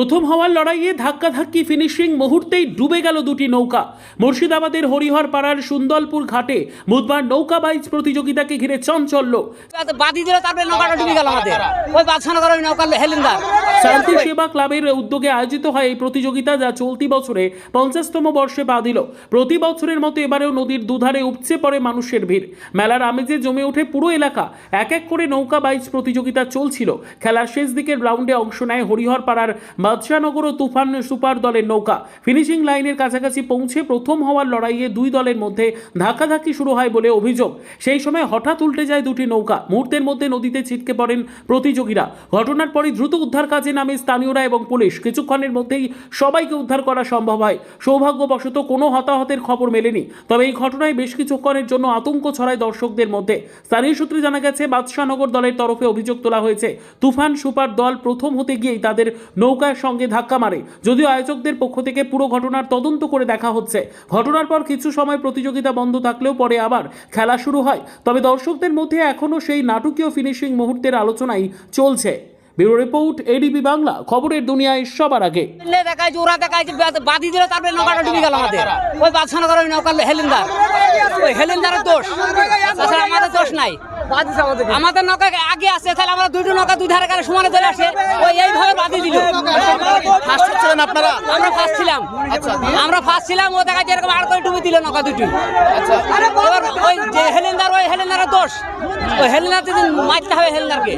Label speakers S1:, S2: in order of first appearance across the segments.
S1: প্রথম হওয়ার লড়াইয়ে ধাক্কাধাক্কি ফিনিশিং মুহূর্তেই ডুবে গেল দুটি নৌকা। মুর্শিদাবাদের হরিহর পাড়ার সুন্দরপুর ঘাটে বুধবার নৌকা বাইচ প্রতিযোগিতাকে ঘিরে চঞ্চল্য।
S2: বাদি দিল তারপরে নৌকাটা ডুবে গেল আমাদের। ওই বাদশানগর নৌকা
S1: শান্তি সেবা ক্লাবের উদ্যোগে আয়োজিত হয় এই প্রতিযোগিতা যা চলতি বছরে পঞ্চাশতম বর্ষে পা দিল। প্রতি বছরের মতো এবারেও নদীর দুধারে উপচে পড়ে মানুষের ভিড়। মেলার আমেজে জমে ওঠে পুরো এলাকা। এক এক করে নৌকা বাইচ প্রতিযোগিতা চলছিল। খেলার শেষ দিকের রাউন্ডে অংশ নেয় হরিহর পাড়ার বাদশানগর ও তুফান সুপার দলের নৌকা। ফিনিশিং লাইনের কাছাকাছি পৌঁছে প্রথম হওয়ার লড়াইয়ে দুই দলের মধ্যে ধাক্কাধাক্কি শুরু হয় বলে অভিযোগ। সেই সময় হঠাৎ উল্টে যায় দুটি নৌকা। মুহূর্তের মধ্যে নদীতে ছিটকে পড়েন প্রতিযোগীরা। ঘটনার পরই দ্রুত উদ্ধার কাজে নামে স্থানীয়রা এবং পুলিশ। কিছুক্ষণের মধ্যেই সবাইকে উদ্ধার করা সম্ভব হয়। সৌভাগ্যবশত কোনো হতাহতের খবর মেলেনি। তবে এই ঘটনায় বেশ কিছুক্ষণের জন্য আতঙ্ক ছড়ায় দর্শকদের মধ্যে। স্থানীয় সূত্রে জানা গেছে, বাদশাহনগর দলের তরফে অভিযোগ তোলা হয়েছে, তুফান সুপার দল প্রথম হতে গিয়েই তাদের নৌকার সঙ্গে ধাক্কা মারে। যদিও আয়োজকদের পক্ষ থেকে পুরো ঘটনার তদন্ত করে দেখা হচ্ছে। ঘটনার পর কিছু সময় প্রতিযোগিতা বন্ধ থাকলেও পরে আবার খেলা শুরু হয়। তবে দর্শকদের মধ্যে এখনও সেই নাটকীয় ফিনিশিং মুহূর্তের আলোচনাই চলছে। ব্যুরো রিপোর্ট এডিবি বাংলা খবরের দুনিয়ায় সবার আগে।
S2: লে ওরা দেখাইছে বাদি দিল তারপরে নৌকাটা ডুবে গেল আমাদের ওই নৌকা হেলিন্দার। ওই হেলিন্দারের দোষ। তাছাড়া আমাদের দোষ নাই। আমাদের নৌকা আগে আসছে তাহলে আমরা দুটো নৌকা দুই ধারে কারে সমানে চলে আসে। ওই এইভাবে বাদি দিল।
S3: আপনারা?
S2: আমরা ফার্স্ট ছিলাম। আমরা ফার্স্ট ছিলাম ও দেখাচ্ছে এরকম আর করে ডুবে দিল নৌকা দুটি এবার ওই যে ওই হেলিন্দার যদি মারতে হবে হেলিন্দারকে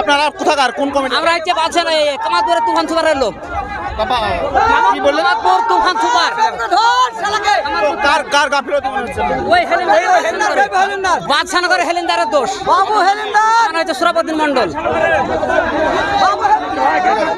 S3: আপনারা কোথাকার? কোন কমিটি?
S2: আমরা হচ্ছে তুফান সুপারের লোক।
S3: কি বললেন?
S2: কামাতপুর তুফান সুপার।
S3: কার কার গাফিলতি মনে হচ্ছে?
S2: ওই হেলিন্দার বাদশানগর হেলিন্দারের দোষ।
S4: বাবু হেলিন্দার
S2: হচ্ছে মন্ডল